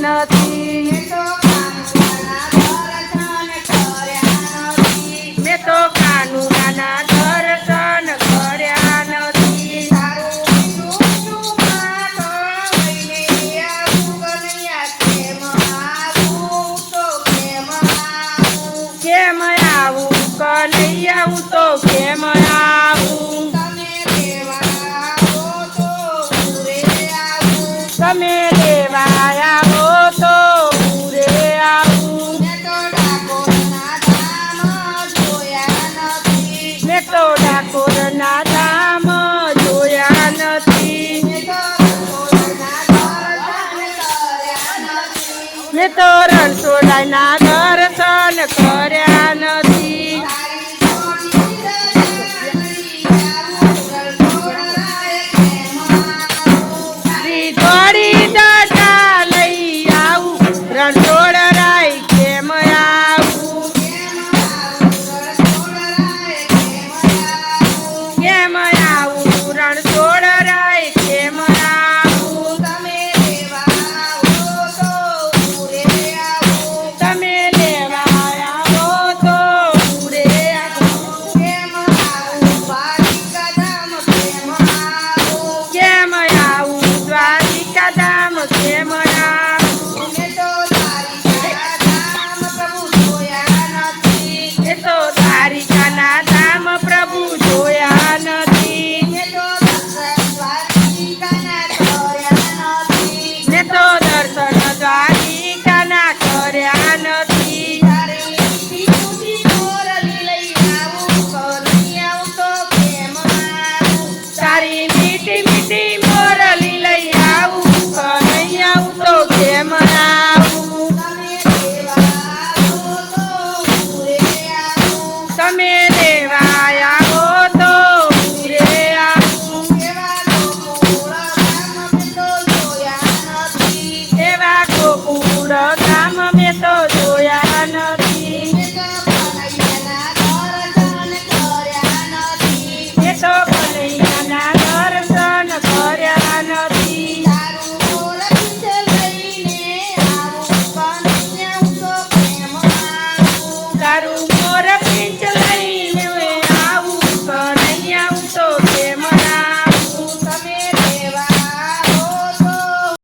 નથી મેં તો કાનુડાના દર્શન કર્યા નથી કેમ આવું કનૈયા હું તો કેમ આવું તમે તો રણછોડાના